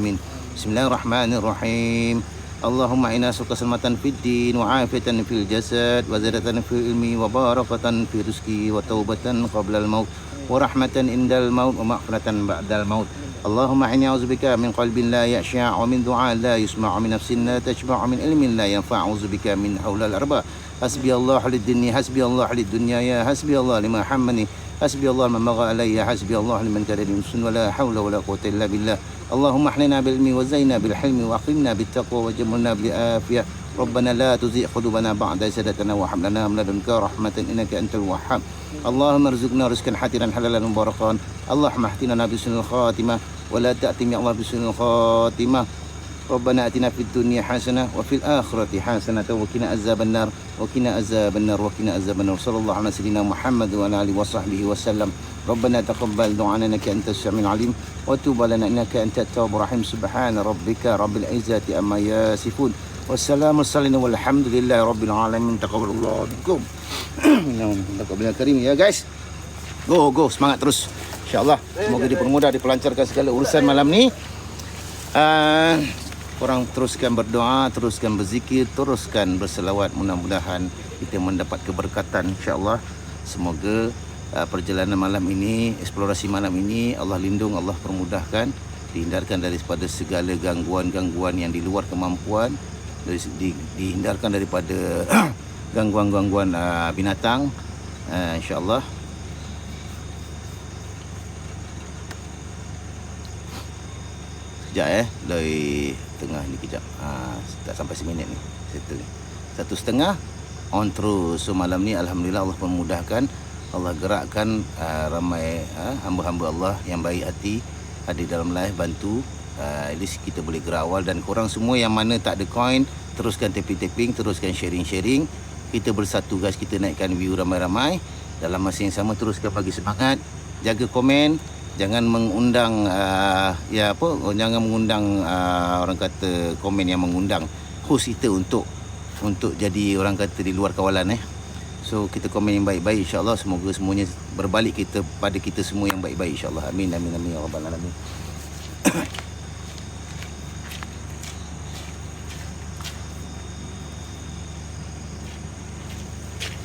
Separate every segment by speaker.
Speaker 1: آمين. بسم الله الرحمن الرحيم. اللهم إنا نسألك سلامة في الدين وعافية في الجسد وزيادة في العلم وبركة في رزقي وتوبة قبل الموت ورحمة عند الموت ومغفرة بعد الموت. اللهم إني أعوذ بك من قلب لا يخشع ومن دعاء لا يسمع ومن نفس لا تشبع ومن علم لا ينفع. أعوذ بك من حول الأربع. حسبي الله للدنيا حسبي الله للدنيا يا حسبي الله لما حمني حسبي الله لمن بغى علي حسبي الله لمن كان يمسن ولا حول ولا قوة إلا بالله. اللهم احلنا بالعلم وزينا بالحلم واقمنا بالتقوى وجملنا بالعافية. ربنا لا تزيغ قلوبنا بعد إذ هديتنا وهب لنا من لدنك رحمة إنك أنت الوهاب. اللهم ارزقنا رزقا حسنا حلالا مباركا. اللهم اهدنا بسن الخاتمة. ولا تأتم يا الله بسن الخاتمة. ربنا آتنا في الدنيا حسنة وفي الآخرة حسنة وقنا عذاب النار وقنا عذاب النار وقنا عذاب النار. صلى الله على سيدنا محمد وعلى آله وصحبه وسلم. ربنا تقبل دعانا إنك أنت السميع العليم وتوب لنا إنك أنت التواب الرحيم. سبحان ربك رب العزة عما يصفون. والسلام والسلام والحمد لله رب العالمين. تقبل الله منكم. تقبل karim ya guys go go. semangat terus. insyaallah semoga dipermudah dipelancarkan segala urusan malam ni. Uh, Korang teruskan berdoa, teruskan berzikir, teruskan berselawat. Mudah-mudahan kita mendapat keberkatan insya-Allah. Semoga uh, perjalanan malam ini, eksplorasi malam ini Allah lindung, Allah permudahkan, dihindarkan daripada segala gangguan-gangguan yang di luar kemampuan, dari, di, dihindarkan daripada gangguan-gangguan uh, binatang. Uh, insya-Allah Sekejap eh Dari tengah ni kejap. Ha, Tak sampai seminit ni Settle ni. Satu setengah On terus. So malam ni Alhamdulillah Allah memudahkan. Allah gerakkan uh, ramai uh, hamba-hamba Allah yang baik hati ada dalam live bantu. Uh, at least kita boleh gerak awal dan korang semua yang mana tak ada coin teruskan tapping-tapping teruskan sharing-sharing. Kita bersatu guys. Kita naikkan view ramai-ramai. Dalam masa yang sama teruskan bagi semangat. Jaga komen jangan mengundang uh, ya apa oh, jangan mengundang uh, orang kata komen yang mengundang host kita untuk untuk jadi orang kata di luar kawalan eh. So kita komen yang baik-baik insyaallah semoga semuanya berbalik kita pada kita semua yang baik-baik insyaallah. Amin amin amin ya rabbal alamin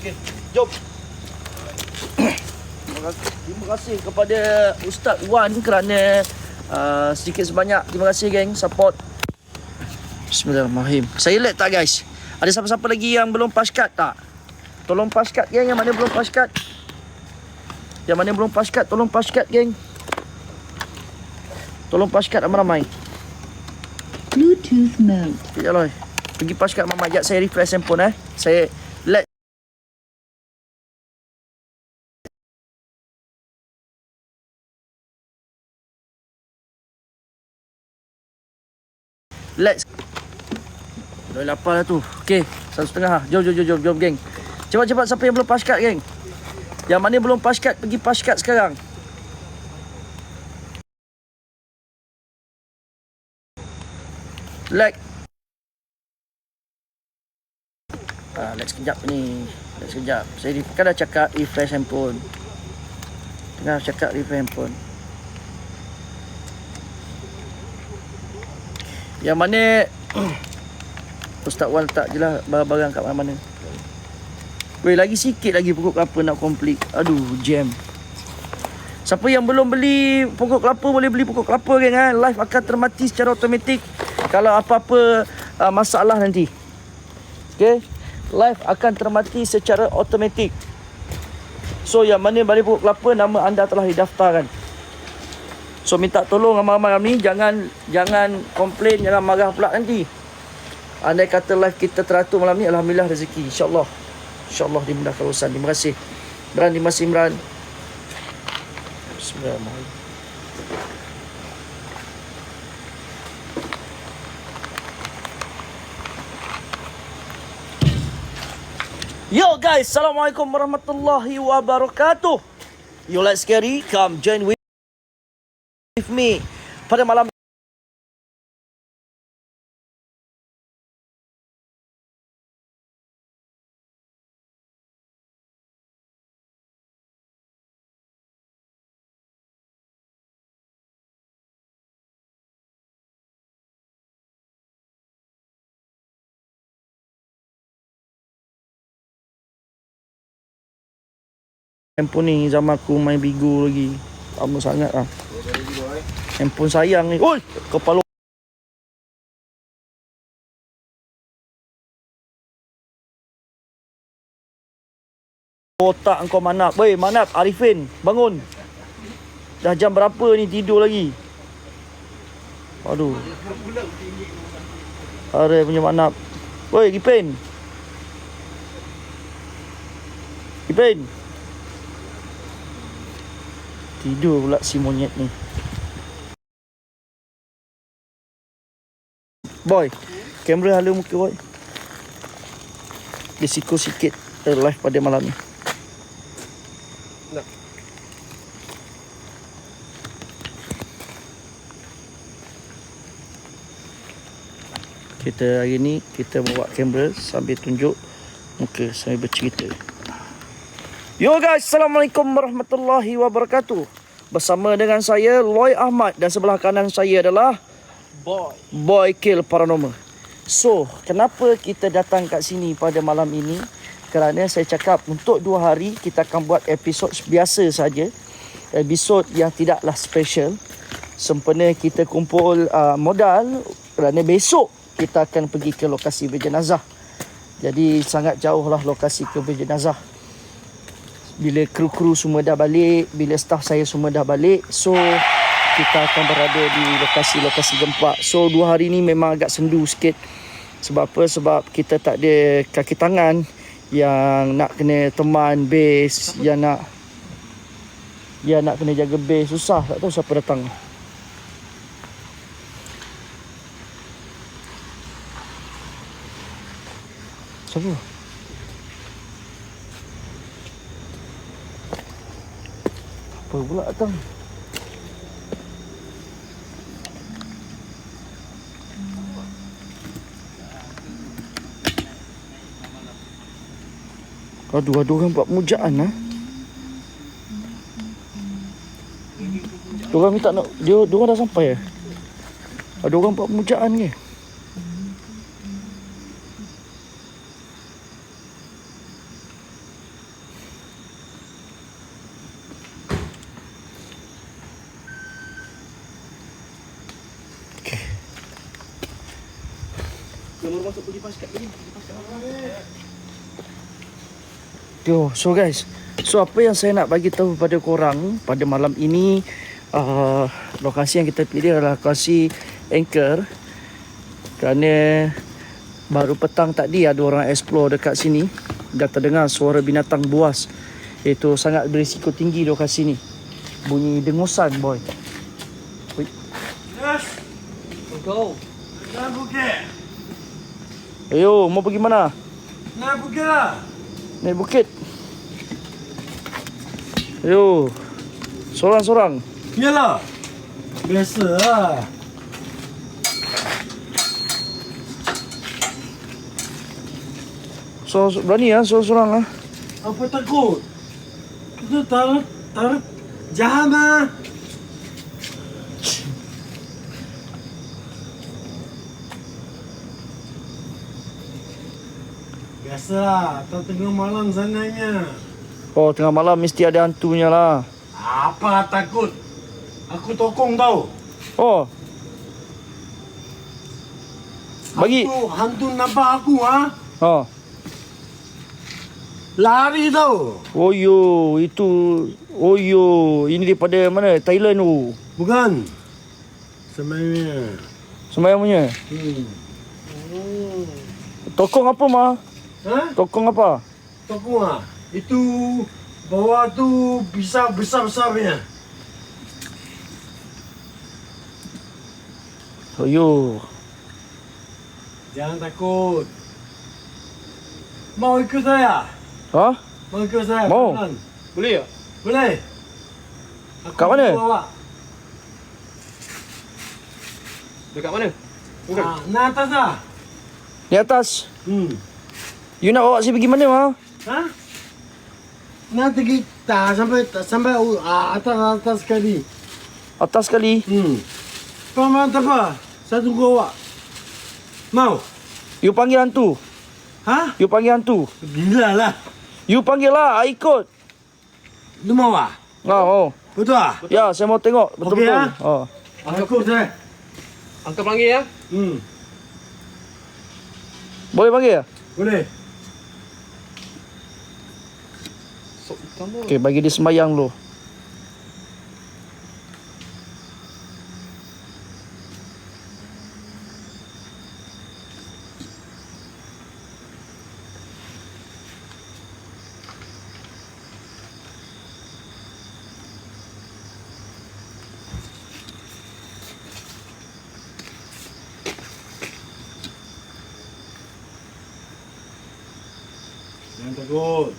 Speaker 2: Okey, jom. Terima kasih, kepada Ustaz Wan kerana uh, sedikit sebanyak terima kasih geng support. Bismillahirrahmanirrahim. Saya lag tak guys? Ada siapa-siapa lagi yang belum pass card tak? Tolong pass card geng yang mana belum pass card. Yang mana belum pass card tolong pass card geng. Tolong pass card ramai-ramai.
Speaker 3: Bluetooth mode.
Speaker 2: Ya. Pergi pass card mama jap saya refresh handphone eh. Saya Let's Dah lapar lah tu Okay Satu setengah Jom jom jom jom, jom geng Cepat-cepat siapa yang belum pass card geng Yang mana belum pass card Pergi pass card sekarang Like Ah, let's sekejap ni. Let's sekejap. Saya kan dah cakap refresh handphone. Tengah cakap refresh handphone. Yang mana Ustaz Wan letak je lah barang-barang kat mana-mana. Weh, lagi sikit lagi pokok kelapa nak complete. Aduh, jam. Siapa yang belum beli pokok kelapa boleh beli pokok kelapa geng ha. Live akan termati secara automatik kalau apa-apa uh, masalah nanti. Okay. Live akan termati secara automatik. So yang mana balik pokok kelapa nama anda telah didaftarkan. So minta tolong ramai-ramai ni jangan jangan komplain jangan marah pula nanti. Andai kata live kita teratur malam ni alhamdulillah rezeki insya-Allah. Insya-Allah dimudahkan urusan. Terima kasih. Imran terima kasih Imran. Bismillahirrahmanirrahim. Yo guys, Assalamualaikum warahmatullahi wabarakatuh. You like scary? Come join with with me pada malam Handphone ni zaman aku main bigo lagi Lama sangat lah Handphone sayang ni. Oi, kepala Otak kau manap. Weh, manap. Arifin, bangun. Dah jam berapa ni tidur lagi? Aduh. Arif punya manap. Woi, Gipin. Gipin. Tidur pula si monyet ni. Boy, kamera hala muka boy. Risiko sikit live pada malam ni. Kita hari ni kita bawa kamera sambil tunjuk muka sambil bercerita. Yo guys, Assalamualaikum warahmatullahi wabarakatuh. Bersama dengan saya Loy Ahmad dan sebelah kanan saya adalah Boy Boy Kill Paranormal. So, kenapa kita datang kat sini pada malam ini? Kerana saya cakap untuk dua hari kita akan buat episod biasa saja. Episod yang tidaklah special. Sempena kita kumpul uh, modal kerana besok kita akan pergi ke lokasi berjenazah. Jadi sangat jauh lah lokasi ke berjenazah. Bila kru-kru semua dah balik, bila staff saya semua dah balik, so kita akan berada di lokasi-lokasi gempa. So dua hari ni memang agak sendu sikit. Sebab apa? Sebab kita tak ada kaki tangan yang nak kena teman base, yang nak yang nak kena jaga base. Susah, tak tahu siapa datang. Siapa? Apa pula datang? Aduh, ada orang buat pemujaan lah. Diorang minta nak, dia, diorang dah sampai ya? Ada orang buat pemujaan ke? Yo, so guys, so apa yang saya nak bagi tahu pada korang pada malam ini uh, lokasi yang kita pilih adalah lokasi Anchor kerana baru petang tadi ada orang explore dekat sini dan terdengar suara binatang buas iaitu sangat berisiko tinggi lokasi ni bunyi dengusan boy Ui.
Speaker 4: Go. Nak bukit.
Speaker 2: ayo mau pergi mana
Speaker 4: Nak bukit lah.
Speaker 2: naik bukit ayo sorang-sorang
Speaker 4: Yalah. Biasa lah.
Speaker 2: so, berani ah sorang-sorang ah
Speaker 4: Apa takut? Kita taruh, taruh. Jangan lah. Biasalah, tak tengah malam sananya.
Speaker 2: Oh tengah malam mesti ada hantunya lah
Speaker 4: Apa takut? Aku tokong tau.
Speaker 2: oh Bagi-
Speaker 4: Hantu, hantu nampak aku ha?
Speaker 2: oh
Speaker 4: Lari tau.
Speaker 2: Oh yo, itu oh yo, ini daripada mana? Thailand tu.
Speaker 4: Bukan. Sebenarnya.
Speaker 2: Semayang punya.
Speaker 4: Hmm.
Speaker 2: Tokong apa mah?
Speaker 4: Ha?
Speaker 2: Tokong apa?
Speaker 4: Tokong ah. Itu bawah tu bisa besar-besarnya.
Speaker 2: Oh yo.
Speaker 4: Jangan takut. Mau ikut saya?
Speaker 2: Ha?
Speaker 4: Mau ikut saya?
Speaker 2: Mau.
Speaker 4: Beneran?
Speaker 5: Boleh tak?
Speaker 4: Boleh. Aku
Speaker 2: Kat mana?
Speaker 4: bawa.
Speaker 5: Dekat mana?
Speaker 4: Ah, nak atas lah.
Speaker 2: Di atas.
Speaker 4: Hmm.
Speaker 2: You nak bawa saya pergi mana mah?
Speaker 4: Ha? Pergi tak sampai sampai uh, atas atas sekali.
Speaker 2: Atas sekali.
Speaker 4: Hmm. Kau mau apa? Saya tunggu awak. Mau?
Speaker 2: You panggil hantu.
Speaker 4: Ha?
Speaker 2: You panggil hantu.
Speaker 4: Gila lah.
Speaker 2: You panggil lah, I ikut.
Speaker 4: Lu mau ah?
Speaker 2: Ah, oh.
Speaker 4: Betul ah?
Speaker 2: Ya, saya mau tengok betul-betul.
Speaker 4: Okey, ah.
Speaker 2: Oh.
Speaker 4: Aku saya.
Speaker 5: Angkat panggil ya.
Speaker 4: Hmm.
Speaker 2: Boleh panggil ya?
Speaker 4: Boleh.
Speaker 2: Okey, bagi dia sembayang dulu.
Speaker 4: Jangan takut.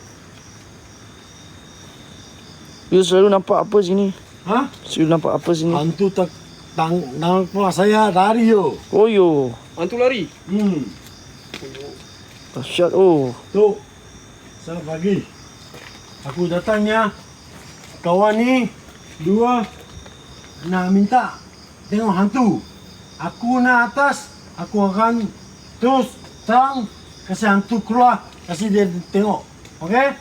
Speaker 2: You selalu nampak apa sini?
Speaker 4: Hah?
Speaker 2: Selalu nampak apa sini?
Speaker 4: Hantu tak tang tang kepala saya dari yo.
Speaker 2: Oh yo.
Speaker 5: Hantu lari.
Speaker 4: Hmm.
Speaker 2: Dahsyat oh.
Speaker 4: Tu. Saya pagi. Aku datangnya. Kawan ni dua nak minta tengok hantu. Aku nak atas. Aku akan terus terang kasih hantu keluar. Kasih dia tengok. Okey?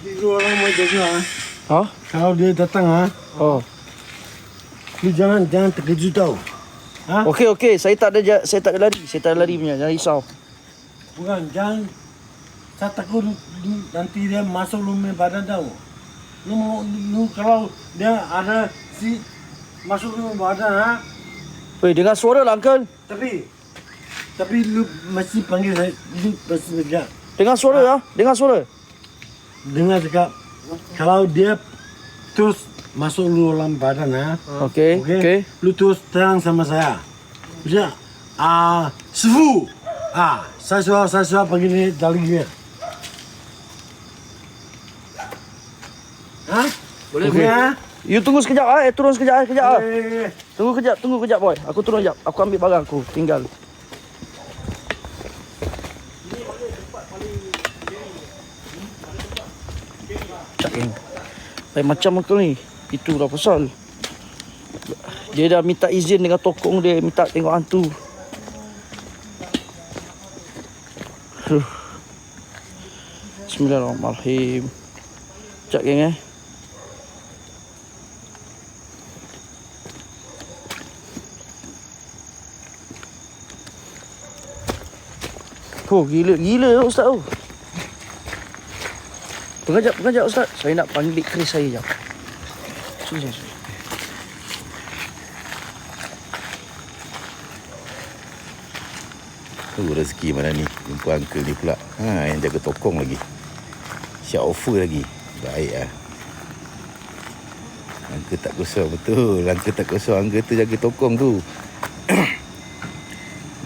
Speaker 4: Nanti dua orang mau jaga. ah.
Speaker 2: Ha?
Speaker 4: Kalau dia datang ah,
Speaker 2: Oh.
Speaker 4: lu jangan jangan terkejut tau. Ha?
Speaker 2: Okey okey, saya tak ada saya tak ada lari. Saya tak ada lari punya. Jangan risau.
Speaker 4: Bukan, jangan saya takut nanti dia masuk lu punya badan tau. Lu mau lu kalau dia ada si masuk lu punya badan ha.
Speaker 2: Weh, dengar suara lah uncle.
Speaker 4: Tapi tapi lu mesti panggil saya, lu mesti cakap.
Speaker 2: Dengar suara ya. Dengar suara.
Speaker 4: Dengar cakap kalau dia terus masuk lu dalam badan ha.
Speaker 2: Okey.
Speaker 4: Okey.
Speaker 2: Okey.
Speaker 4: Lu terus terang sama saya. Macam ah Sifu. Ah, saya suruh saya suruh panggil dia dari dia. Ha?
Speaker 5: Boleh,
Speaker 4: Okey,
Speaker 5: boleh.
Speaker 4: ha?
Speaker 2: You tunggu sekejap ah. Eh, turun sekejap, eh, sekejap ah. Tunggu kejap, tunggu kejap boy. Aku turun kejap. Aku ambil barang aku. Tinggal. Lain macam aku ni. Itu dah pasal. Dia dah minta izin dengan tokong dia. Minta tengok hantu. Bismillahirrahmanirrahim. Sekejap geng eh. Oh gila gila ustaz tu. Pengajak pengajak ustaz. Saya nak panggil keris saya jap. Sini sini.
Speaker 1: Tu rezeki mana ni. Jumpa uncle ni pula. Ha, Yang jaga tokong lagi. Siap offer lagi. Baik lah Uncle tak kosong. Betul. Uncle tak kosong. Uncle tu jaga tokong tu.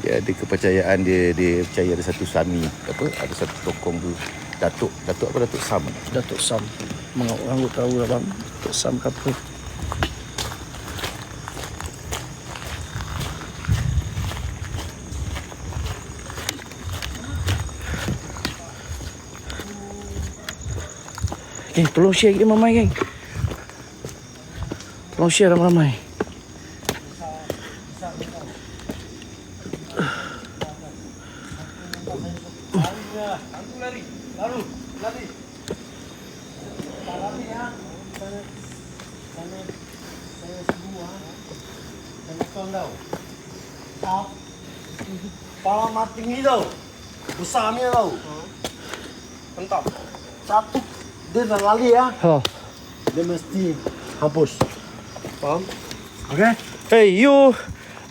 Speaker 1: Dia ada kepercayaan. Dia Dia percaya ada satu sami Apa? Ada satu tokong tu Datuk Datuk apa Datuk Sam
Speaker 2: Datuk Sam. Mengau orang tahu lah bang. Datuk Sam ke apa. Geng, tolong share kita ramai geng. Tolong share ramai-ramai.
Speaker 4: Tengok tau. Tap. Kepala mati ni tau. Besarnya tau.
Speaker 5: Hentam.
Speaker 4: Satu. Dah lari ya.
Speaker 2: Ha.
Speaker 4: Dia mesti hapus.
Speaker 5: Faham?
Speaker 4: Okey?
Speaker 2: Hey, you.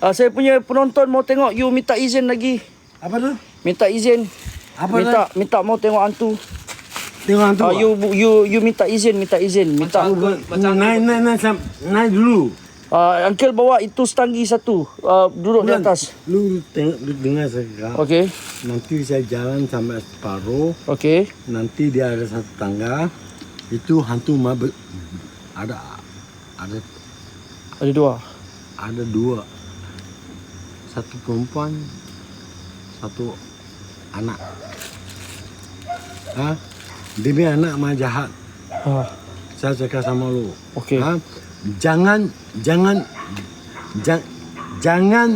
Speaker 2: Uh, saya punya penonton mau tengok you minta izin lagi.
Speaker 4: Apa tu?
Speaker 2: Minta izin.
Speaker 4: Apa
Speaker 2: minta minta mau tengok hantu.
Speaker 4: Tengok hantu.
Speaker 2: Ah, you you you minta izin, minta izin, minta.
Speaker 5: Macam macam
Speaker 4: naik, naik, naik, sam- naik dulu.
Speaker 2: Uh, Uncle bawa itu stanggi satu. Uh, duduk di atas.
Speaker 4: Lu tengok lu dengar sekarang.
Speaker 2: Okey.
Speaker 4: Nanti saya jalan sampai separuh.
Speaker 2: Okey.
Speaker 4: Nanti dia ada satu tangga. Itu hantu mabel. Ada ada
Speaker 2: Ada dua.
Speaker 4: ada dua. Satu perempuan, satu anak. Ha? Dia punya anak mah jahat.
Speaker 2: Ha.
Speaker 4: Saya cakap sama lu.
Speaker 2: Okey.
Speaker 4: Ha? Jangan jangan jangan jangan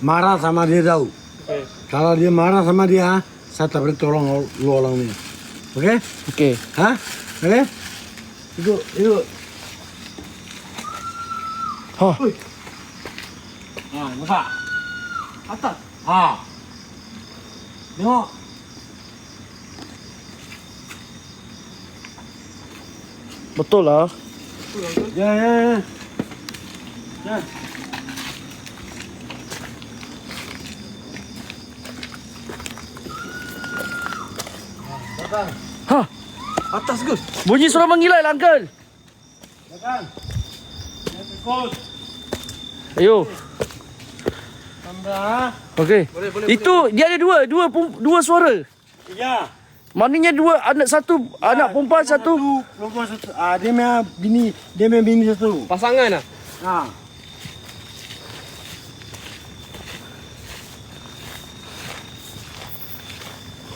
Speaker 4: marah sama dia tau.
Speaker 5: Okay.
Speaker 4: Kalau dia marah sama dia, saya tak boleh tolong lu orang ni. Okey?
Speaker 2: Okey.
Speaker 4: Ha? Okey? Ikut, ikut.
Speaker 2: Ha.
Speaker 4: Ha, nampak? Atas. Ha. Tengok.
Speaker 2: Betul lah.
Speaker 4: Ya, ya, ya. Ya.
Speaker 2: Ha.
Speaker 5: Atas ke?
Speaker 2: Bunyi suara mengilai lah Uncle.
Speaker 4: Ya, ikut.
Speaker 2: Ayo.
Speaker 4: Tambah, ha?
Speaker 2: Okey.
Speaker 5: Boleh, boleh,
Speaker 2: Itu dia ada dua, dua dua suara.
Speaker 4: Ya.
Speaker 2: Maknanya dua anak satu, anak perempuan satu.
Speaker 4: Perempuan satu. Ah, dia punya bini, dia punya bini satu.
Speaker 5: Pasangan lah.
Speaker 4: Ha.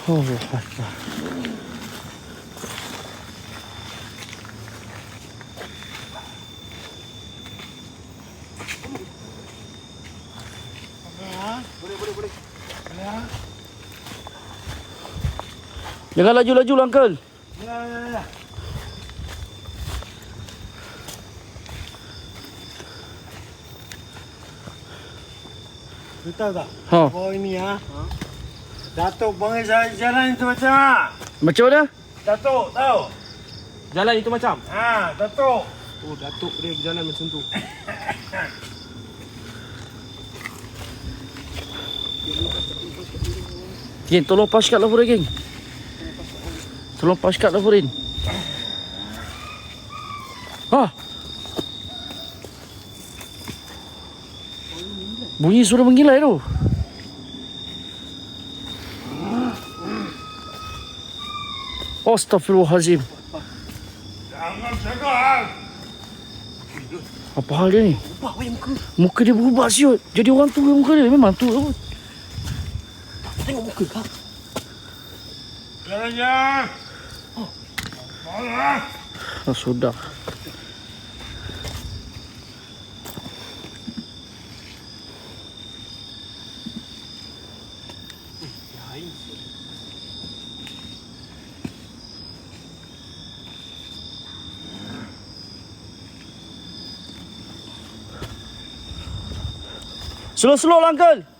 Speaker 2: Allah Jangan laju-laju lah, Uncle.
Speaker 4: Ya, ya, ya. Tahu tak?
Speaker 2: Ha.
Speaker 4: Oh ini ya. Datuk panggil saya jalan itu macam mana?
Speaker 2: Macam mana?
Speaker 4: Datuk tahu?
Speaker 5: Jalan itu macam?
Speaker 4: Ha, Datuk.
Speaker 5: Oh, Datuk dia berjalan macam tu.
Speaker 2: Geng, tolong pas kat laporan, geng. Tolong pas kat laporan. Ha. Bunyi suara menggilai tu. Astaghfirullahalazim.
Speaker 4: Jangan cakap.
Speaker 2: Apa hal dia ni? Muka dia berubah siut. Jadi orang tu muka dia memang tu.
Speaker 4: Jalan ya.
Speaker 2: Ah, sudah. Slow-slow lah, Uncle.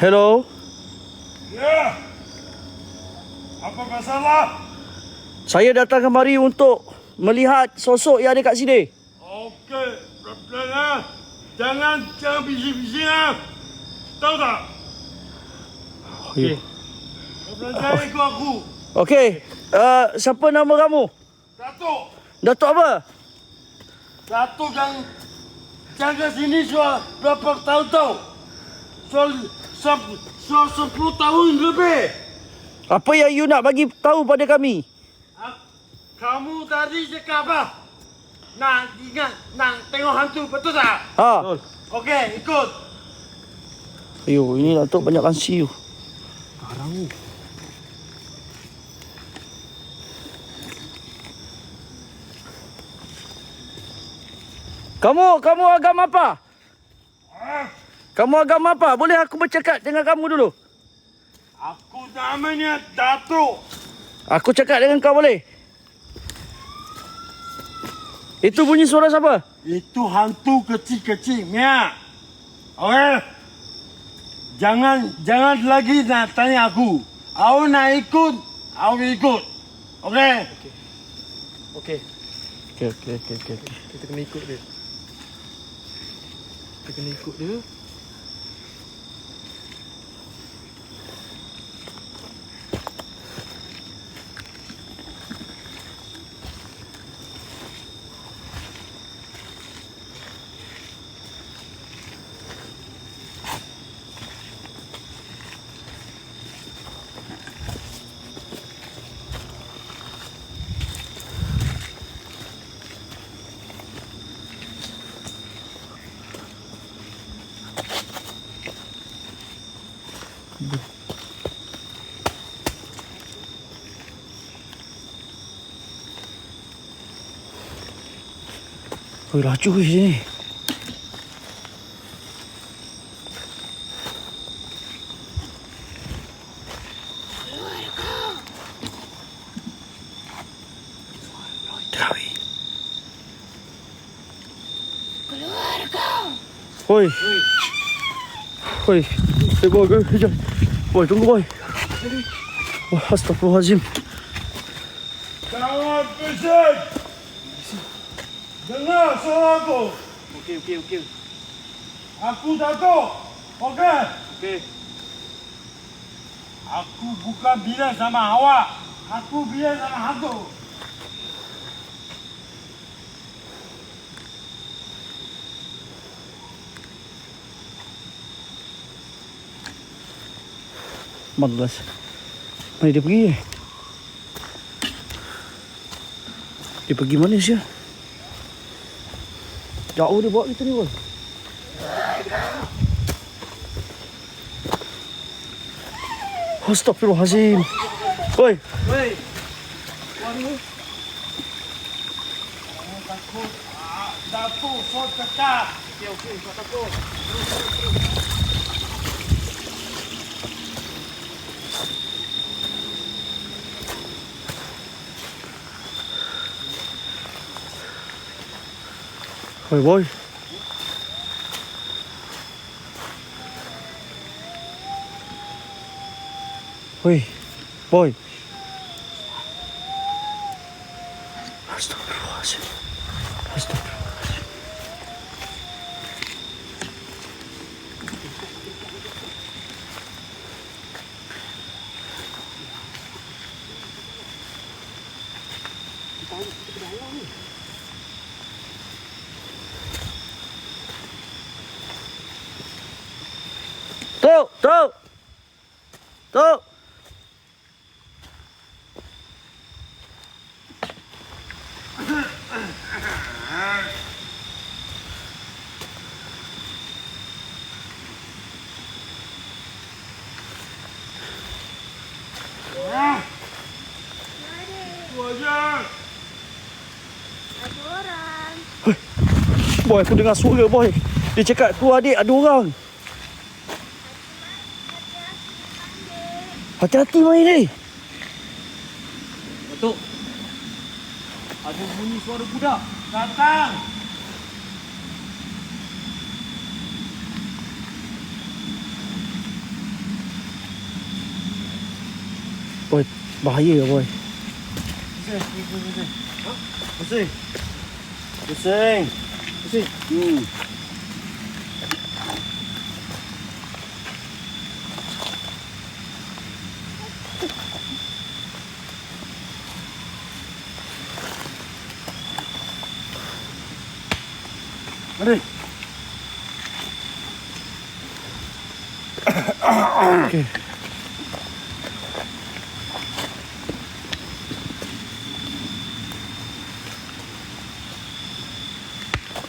Speaker 2: Hello.
Speaker 4: Ya. Apa masalah?
Speaker 2: Saya datang kemari untuk melihat sosok yang ada kat sini.
Speaker 4: Okey. Pelan-pelan lah. Jangan, jangan bising-bising lah. Tahu tak?
Speaker 2: Okey.
Speaker 4: Pelan-pelan oh. ikut aku.
Speaker 2: Okey. Uh, siapa nama kamu?
Speaker 4: Datuk.
Speaker 2: Datuk apa?
Speaker 4: Datuk yang jaga sini sudah berapa tahun tau. Soal 10 tahun lebih.
Speaker 2: Apa yang you nak bagi tahu pada kami?
Speaker 4: Ah, kamu tadi cakap apa? Nak ingat, nak tengok hantu, betul tak?
Speaker 2: Ha.
Speaker 4: Okey, ikut.
Speaker 2: Ayo, ini Datuk banyak kansi tu. Sekarang ni. Kamu, kamu agama apa? Ah. Kamu agama apa? Boleh aku bercakap dengan kamu dulu?
Speaker 4: Aku namanya Datuk.
Speaker 2: Aku cakap dengan kau boleh? Itu bunyi suara siapa?
Speaker 4: Itu hantu kecil-kecil, Mia. Okey? Jangan jangan lagi nak tanya aku. Aku nak ikut, aku ikut. Okey?
Speaker 5: Okey.
Speaker 2: Okey, okey, okey, okey.
Speaker 5: Kita kena ikut dia. Kita kena ikut dia.
Speaker 2: Oi, laju weh sini. Tengah weh. Oi. Oi. Eh, boy, boy, kejap. Boy, tunggu boy. Wah, astagfirullahaladzim.
Speaker 4: Jangan pesan. Dengar suara aku.
Speaker 5: Okey, okey, okey.
Speaker 4: Aku Datuk. Okey?
Speaker 5: Okey.
Speaker 4: Aku bukan bilang sama awak. Aku bilang sama hantu.
Speaker 2: Malas. Mana dia pergi? Dia pergi mana sih? Jauh dia bawa kita ni boy. Astagfirullahalazim. Oi,
Speaker 5: Wei.
Speaker 4: Datuk, so cakap.
Speaker 5: Okey, okey, tak takut.
Speaker 2: oi boy. Oi, boy. Astagfirullahalazim. Boy, aku dengar suara boy. Dia cakap tu adik ada orang. Hati-hati main ni.
Speaker 5: Datuk. Ada bunyi suara budak.
Speaker 4: Datang.
Speaker 2: Boy, bahaya boy.
Speaker 4: Pusing. Pusing.
Speaker 5: Pusing.
Speaker 4: Hmm. Mari.
Speaker 2: Okey.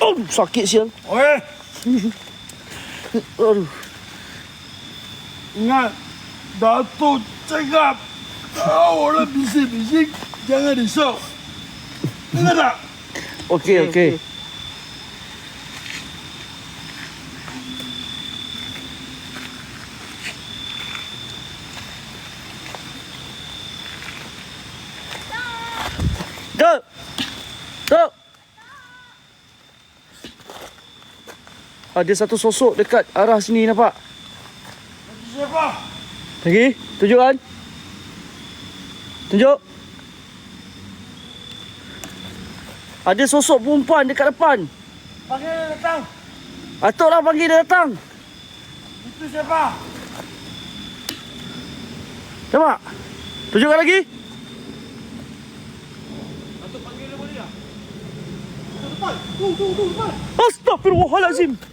Speaker 2: Oh, sakit sial.
Speaker 4: Oi,
Speaker 2: Aduh.
Speaker 4: ingat Datuk cakap kau orang bising-bising jangan risau. Ingat tak?
Speaker 2: Okey, okey. Tok. Ada satu sosok dekat arah sini nampak.
Speaker 4: Siapa?
Speaker 2: Lagi? Tunjuk kan? Tunjuk. Ada sosok perempuan dekat depan.
Speaker 4: Panggil dia datang.
Speaker 2: Atuk lah panggil dia datang.
Speaker 4: Itu siapa?
Speaker 2: Nampak? Tunjukkan lagi. Astaghfirullahalazim.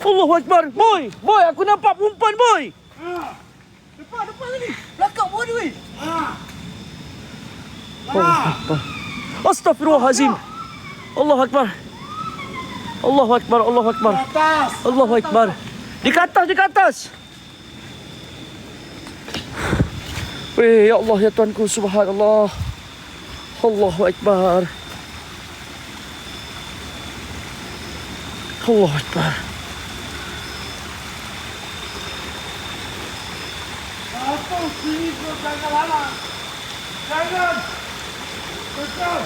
Speaker 2: Allahu Akbar. Boy, boy, aku nampak perempuan, boy.
Speaker 4: Depan, depan lagi.
Speaker 2: Belakang boy ni.
Speaker 4: Ah.
Speaker 2: Allah Akbar. Astaghfirullahalazim. Allahu Akbar. Allahu Akbar, Allahu Akbar.
Speaker 4: Atas.
Speaker 2: Allahu Akbar. Di atas, di atas. Weh, ya Allah, ya Tuanku, subhanallah. Allahu Akbar. Allahu Akbar.
Speaker 4: Apa sini kau jangan lama. Jangan. Betul.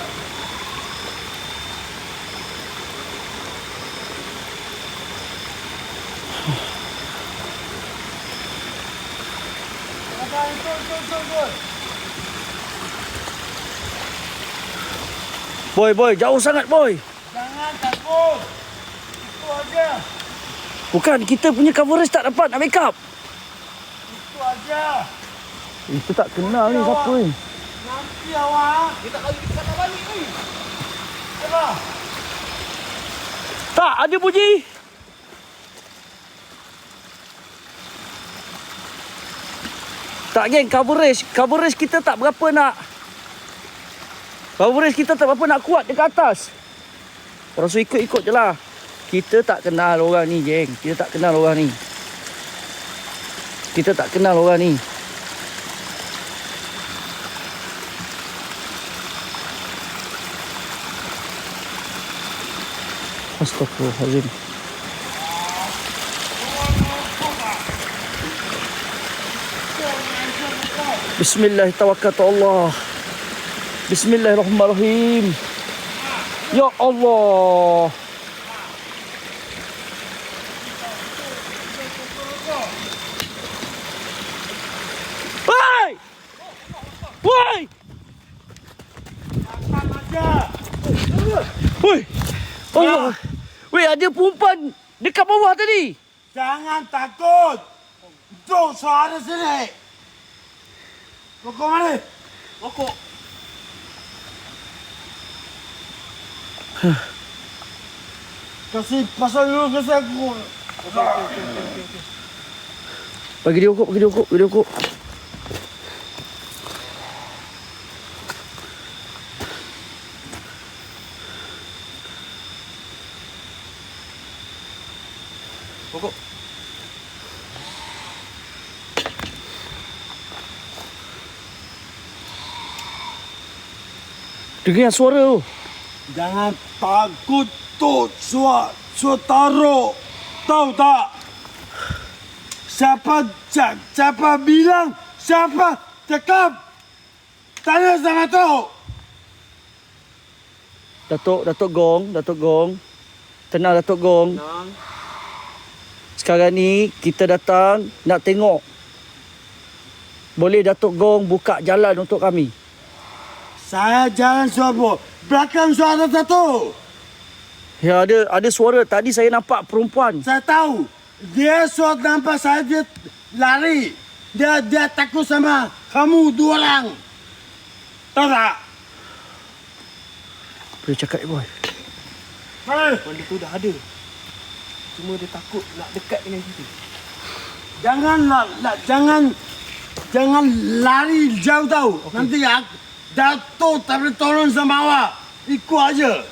Speaker 4: Abang, ikut, ikut, ikut, ikut.
Speaker 2: Boy, boy, jauh sangat, boy.
Speaker 4: Jangan takut. Itu aja.
Speaker 2: Bukan, kita punya coverage tak dapat nak make up.
Speaker 4: Itu aja.
Speaker 2: Itu tak kenal ni siapa ni.
Speaker 4: Nanti awak. Kita kali kita kata balik ni. Apa?
Speaker 2: Tak, ada bunyi. Tak geng, coverage. Coverage kita tak berapa nak. Coverage kita tak berapa nak kuat dekat atas. Orang suruh ikut-ikut je lah. Kita tak kenal orang ni geng. Kita tak kenal orang ni. Kita tak kenal orang ni. Astagfirullahaladzim. Bismillah tawakkaltu Allah. Bismillahirrahmanirrahim. Ya Allah. Woi! Woi!
Speaker 4: Datang aja.
Speaker 2: Woi! Allah. Weh, ada perempuan dekat bawah tadi.
Speaker 4: Jangan takut. Tu suara sini. Pokok mana?
Speaker 5: Rokok.
Speaker 4: Kasih pasal dulu kasih aku.
Speaker 2: Bagi dia ukur, bagi dia ukur, bagi dia.
Speaker 5: Rokok.
Speaker 2: Dengar suara tu.
Speaker 4: Jangan takut tu suara suara. Tahu tak? Siapa cak, siapa bilang, siapa cakap. Tanya sama tu.
Speaker 2: Datuk, Datuk Gong, Datuk Gong. Tenang Datuk Gong.
Speaker 5: Nang.
Speaker 2: Sekarang ni kita datang nak tengok. Boleh Datuk Gong buka jalan untuk kami.
Speaker 4: Saya jalan suara belakang suara satu.
Speaker 2: Ya ada ada suara tadi saya nampak perempuan.
Speaker 4: Saya tahu. Dia suara nampak saya dia lari. Dia dia takut sama kamu dua orang. Tahu tak?
Speaker 2: Boleh cakap eh, boy.
Speaker 4: Mana?
Speaker 5: Benda tu dah ada. Cuma dia takut nak dekat dengan kita.
Speaker 4: Jangan lah, lah, jangan jangan lari jauh tahu. Okay. Nanti ya Datuk tak boleh tolong sama awak. Ikut aja.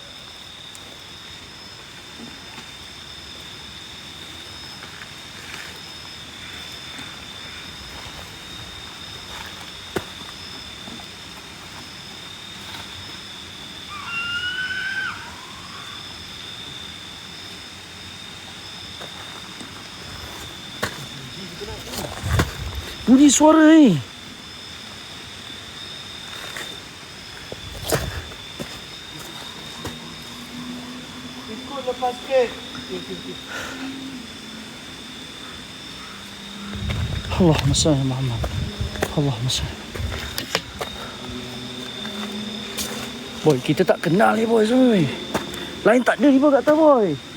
Speaker 2: Bunyi suara ni.
Speaker 4: Ikut lepas sikit.
Speaker 2: Allahumma salli Muhammad. Allahumma salli. Boy, kita tak kenal ni boy. Lain tak ada ni boy kat atas boy.